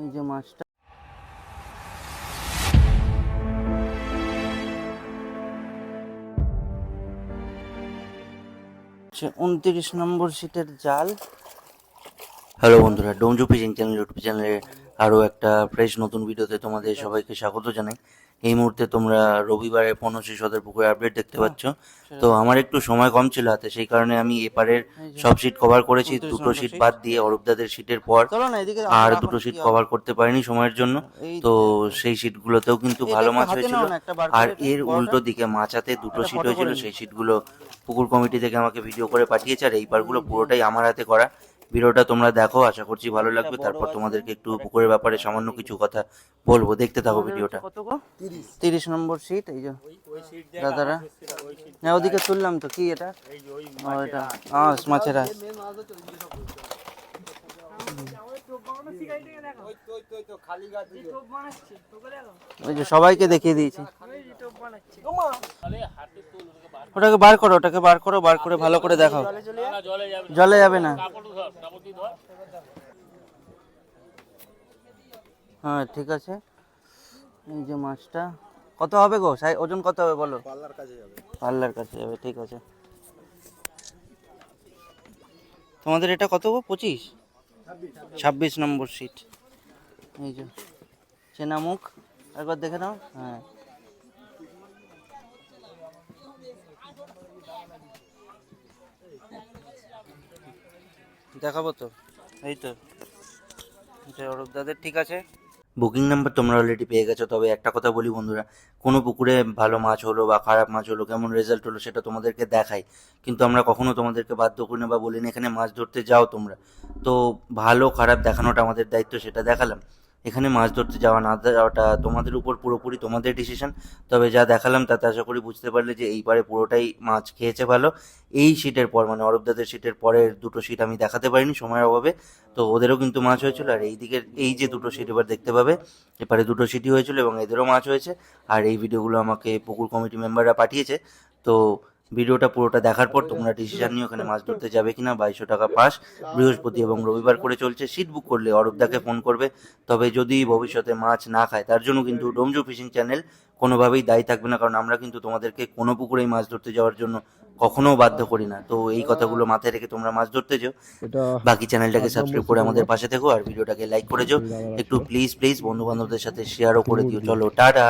এই যে মাছটা। উনত্রিশ নম্বর সিটের জাল। হ্যালো বন্ধুরা, ডোমজু ফিশিং চ্যানেল, ইউটিউব চ্যানেলে আরও একটা ফ্রেশ নতুন ভিডিওতে তোমাদের সবাইকে স্বাগত জানাই। এই মুহূর্তে তোমরা রবিবারে পনেরোশি সদর পুকুরে আপডেট দেখতে পাচ্ছ। তো আমার একটু সময় কম ছিল হাতে সেই কারণে আমি এপারের সব সিট কভার করেছি দুটো সিট বাদ দিয়ে অরূপদাদের সিটের পর আর দুটো সিট কভার করতে পারিনি সময়ের জন্য। তো সেই সিটগুলোতেও কিন্তু ভালো মাছ হয়েছিল। আর এর উল্টো দিকে মাচাতে দুটো সিট হয়েছিল সেই সিটগুলো পুকুর কমিটি থেকে আমাকে ভিডিও করে পাঠিয়েছে আর এই পারগুলো পুরোটাই আমার হাতে করা। ভিডিওটা তোমরা দেখো আশা করছি ভালো লাগবে। তারপর তোমাদেরকে একটু পুকুরের ব্যাপারে সামান্য কিছু কথা বলব। দেখতে থাকো ভিডিওটা। তিরিশ। নম্বর সিট এই যে। দাদারা? হ্যাঁ ওদিকে তুললাম তো কি এটা? এটা আঁশ। মাছের আঁশ। ওই যে সবাইকে দেখিয়ে দিয়েছি। ওটাকে বার করো ওটাকে বার করো বার করে ভালো করে দেখাও। জলে যাবে? না। হ্যাঁ ঠিক আছে। এই যে মাছটা কত হবে গো? সাই ওজন কত হবে বলো? পাল্লার কাছে যাবে। পার্লার কাছে যাবে ঠিক আছে। তোমাদের এটা কত গো? পঁচিশ? ছাব্বিশ নম্বর সিট এই যে চেনা মুখ। একবার দেখে নাও। হ্যাঁ। দেখাবো তো। এই তো। অরূপ দাদের ঠিক আছে? বুকিং নাম্বার তোমরা অলরেডি পেয়ে গেছো, তবে একটা কথা বলি বন্ধুরা, কোনো পুকুরে ভালো মাছ হলো বা খারাপ মাছ হলো, কেমন রেজাল্ট হলো সেটা তোমাদেরকে দেখাই। কিন্তু আমরা কখনো তোমাদেরকে বাধ্য করি না বা বলি না এখানে মাছ ধরতে যাও তোমরা। তো ভালো খারাপ দেখানোটা আমাদের দায়িত্ব, সেটা দেখালাম। এখানে মাছ ধরতে যাওয়া না যাওয়াটা তোমাদের উপর পুরোপুরি তোমাদের ডিসিশন তবে যা দেখালাম তাতে আশা করি বুঝতে পারলে যে এইবারে পুরোটাই মাছ খেয়েছে ভালো। এই সিটের পর মানে অরূপদাদের সিটের পরের দুটো সিট আমি দেখাতে পারিনি সময়ের অভাবে। তো ওদেরও কিন্তু মাছ হয়েছিল আর এই দিকের, এই যে দুটো সিট এবার দেখতে পাবে। এপারে দুটো সিটই হয়েছিল এবং এদেরও মাছ হয়েছে। আর এই ভিডিওগুলো আমাকে পুকুর কমিটি মেম্বাররা পাঠিয়েছে। তো ভিডিওটা পুরোটা দেখার পর তোমরা ডিসিশন নিয়ে ওখানে মাছ ধরতে যাবে কিনা বাইশশো টাকা পাস। বৃহস্পতি এবং রবিবার করে চলছে সিট বুক করলে অরূপদাকে ফোন করবে। তবে যদি ভবিষ্যতে মাছ না খায় তার জন্য কিন্তু ডোমজু ফিশিং চ্যানেল কোনোভাবেই দায়ী থাকবে না কারণ আমরা কিন্তু তোমাদেরকে কোনো পুকুরেই মাছ ধরতে যাওয়ার জন্য কখনো বাধ্য করি না। তো এই কথাগুলো মাথায় রেখে তোমরা মাছ ধরতে যাও। বাকি চ্যানেলটাকে সাবস্ক্রাইব করে আমাদের পাশে থেকো আর ভিডিওটাকে লাইক করে যাও। একটু প্লিজ প্লিজ বন্ধু বান্ধবদের সাথে শেয়ারও করে দিও। চলো টাটা!